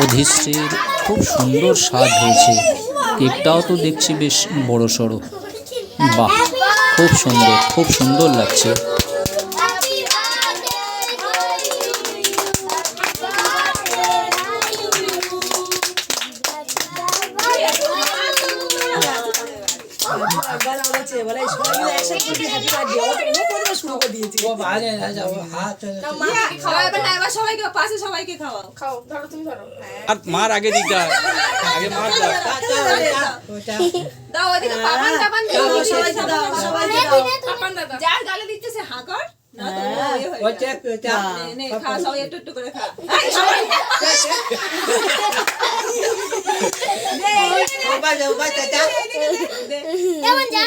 অধিশ্রীর খুব সুন্দর স্বাদ হয়েছে। কেকটাও তো দেখছি বেশ বড় সড়ো বাহ, খুব সুন্দর খুব সুন্দর লাগছে। না, এবার সবাইকে পাশে সবাইকে খাওয়াও খাও ধরো তুমি ধরো আর মার আগে দিতে হয় আগে মার দাও দাও ওদিকে পাপান টাপান দিও সবাইকে দাও, সবাইকে দাও। পাপান দাও যার গালে দিচ্ছে সে হাঁ কর ইয়ে হয়ে খা,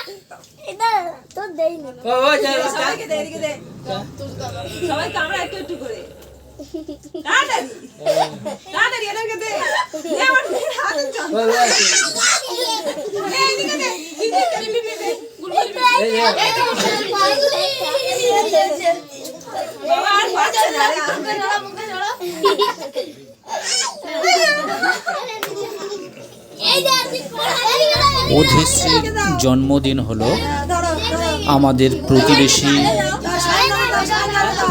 সবাই একটু একটু করে খা। এই, সবাই। কেমন যা এটা তো দেই না সবাইকে দে, এদিকে দে। সবাইকে আমরা একটু একটু করে তাড়াতাড়ি তাড়াতাড়ি এদেরকে দে দে, আমার মেয়ের হাতে চাপ। দে, এদিকে দে। এদিকে দে, দে, দে, দে। গুলগুলি দে। বাবা, আর পারছে না রে, আর এই যে আমি অধিশ্রীর জন্মদিন হলো আমাদের প্রতিবেশী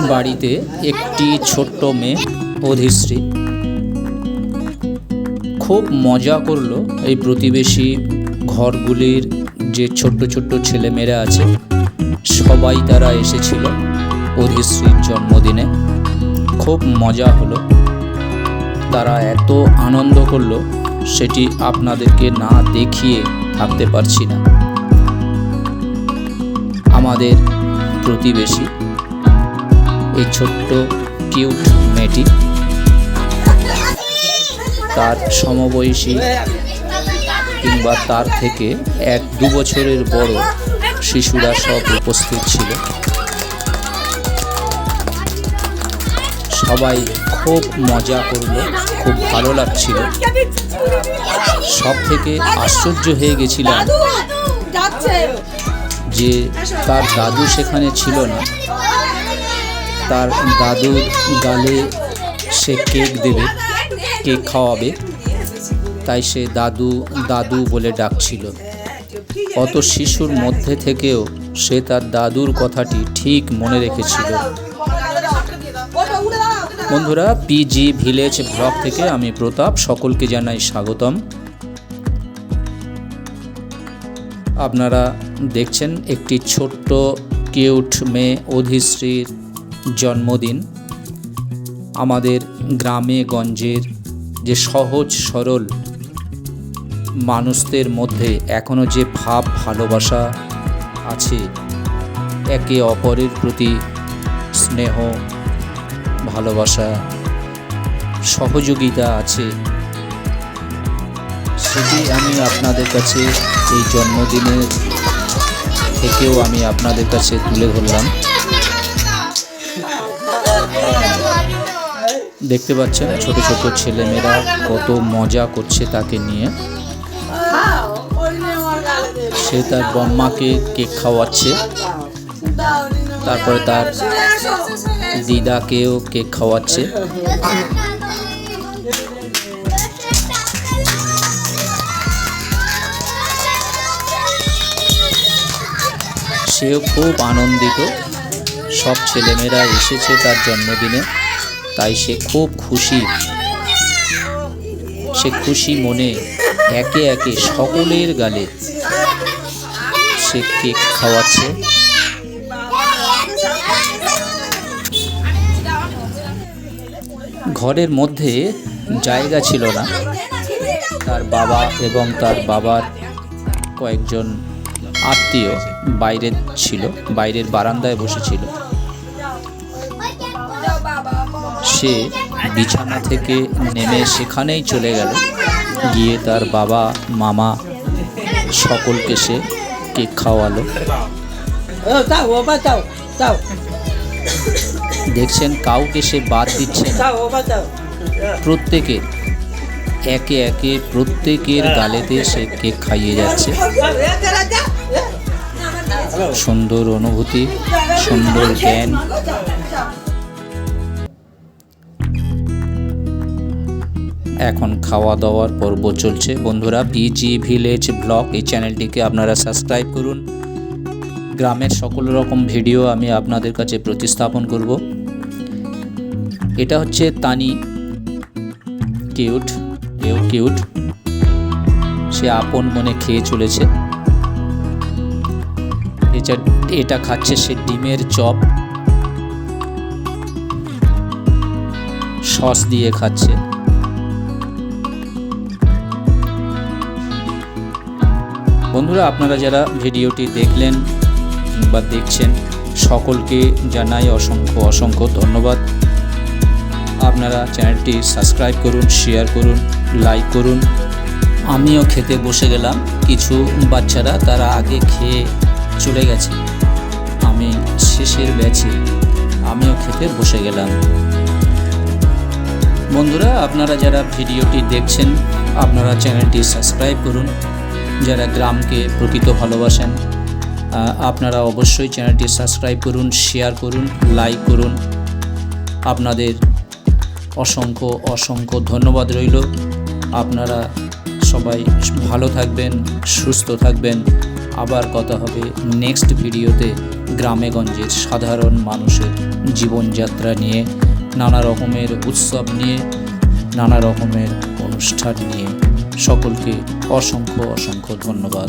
বাড়িতে একটি ছোট্ট মেয়ে অধিশ্রী খুব মজা করল এই প্রতিবেশী ঘরগুলির যে ছোট্ট ছোট্ট ছেলেমেয়েরা আছে। সবাই তারা এসেছিল অধিশ্রীর জন্মদিনে। খুব মজা হলো। তারা এত আনন্দ করল, সেটি আপনাদেরকে না দেখিয়ে থাকতে পারছি না। আমাদের প্রতিবেশী, এই ছোট্ট কিউট মেয়েটি। তার সমবয়সী কিংবা তার থেকে এক দু বছরের বড় শিশুরা সব উপস্থিত ছিল। সবাই খুব মজা করল, খুব ভালো লাগছিল। সব থেকে আশ্চর্য হয়ে গেছিলাম যে তার দাদু সেখানে ছিল না, তার দাদুর গালে সে কেক দেবে, কেক খাওয়াবে, তাই সে দাদু দাদু বলে ডাকছিল। অত শিশুর মধ্যে থেকেও সে তার দাদুর কথাটি ঠিক মনে রেখেছিল। বন্ধুরা পিজি ভিলেজ ব্লগ থেকে আমি প্রতাপ, সকলকে জানাই স্বাগতম। আপনারা দেখছেন একটি ছোট্ট, কিউট মেয়ে অধিশ্রীর জন্মদিন। আমাদের গ্রামে গঞ্জের যে সহজ, সরল মানুষদের মধ্যে এখনও যে ভাব, ভালোবাসা আছে, একে অপরের প্রতি স্নেহ, ভালোবাসা, সহযোগিতা আছে সেটি আমি আপনাদের কাছে এই জন্মদিনের থেকেও আমি আপনাদের কাছে তুলে ধরলাম। দেখতে পাচ্ছেন ছোট ছোট ছেলেমেয়েরা কত মজা করছে তাকে নিয়ে। সে তার বম্মাকে কেক খাওয়াচ্ছে। তারপরে তার দিদাকেও কেক খাওয়াচ্ছে। সেও খুব আনন্দিত। সব ছেলেমেয়েরা এসেছে তার জন্মদিনে। তাই সে খুব খুশি। সে খুশি মনে একে একে সকলের গালে সে কেক খাওয়াচ্ছে। ঘরের মধ্যে জায়গা ছিল না। তার বাবা এবং তার বাবার কয়েকজন আত্মীয় বাইরে ছিল, বাইরের বারান্দায় বসেছিল। সে বিছানা থেকে নেমে সেখানেই চলে গেল। গিয়ে তার বাবা, মামা সকলকে সে কেক খাওয়ালো। দেখছেন, কাউকে সে বাদ দিচ্ছে না। প্রত্যেকে, একে একে প্রত্যেকের গালেতে সে কেক খাইয়ে যাচ্ছে। সুন্দর অনুভূতি, সুন্দর জ্ঞান। এখন খাওয়া দাওয়ার পর্ব চলছে। বন্ধুরা পিজি ভিলেজ ব্লগ এই চ্যানেলটিকে আপনারা সাবস্ক্রাইব করুন। গ্রামের সকল রকম ভিডিও আমি আপনাদের কাছে প্রতিস্থাপন করব। এটা হচ্ছে তানি। কিউট কিউট সে আপন মনে খেয়ে চলেছে। এটা এটা খাচ্ছে সে ডিমের চপ। সস দিয়ে খাচ্ছে। বন্ধুরা, আপনারা যারা ভিডিওটি দেখলেন বা দেখছেন, সকলকে জানাই অসংখ্য অসংখ্য ধন্যবাদ। আপনারা চ্যানেলটি সাবস্ক্রাইব করুন, শেয়ার করুন, লাইক করুন। আমিও খেতে বসে গেলাম। কিছু বাচ্চারা তারা আগে খেয়ে চলে গেছে। আমি শেষের ব্যাচে আমিও খেতে বসে গেলাম। বন্ধুরা, আপনারা যারা ভিডিওটি দেখছেন, আপনারা চ্যানেলটি সাবস্ক্রাইব করুন। যারা গ্রামকে প্রকৃত ভালোবাসেন আপনারা অবশ্যই চ্যানেলটি সাবস্ক্রাইব করুন, শেয়ার করুন, লাইক করুন। আপনাদের অসংখ্য অসংখ্য ধন্যবাদ রইল। আপনারা সবাই ভালো থাকবেন, সুস্থ থাকবেন। আবার কথা হবে নেক্সট ভিডিওতে গ্রামে গঞ্জের সাধারণ মানুষের জীবনযাত্রা নিয়ে, নানা রকমের উৎসব নিয়ে, নানা রকমের অনুষ্ঠান নিয়ে। সকলকে অসংখ্য অসংখ্য ধন্যবাদ।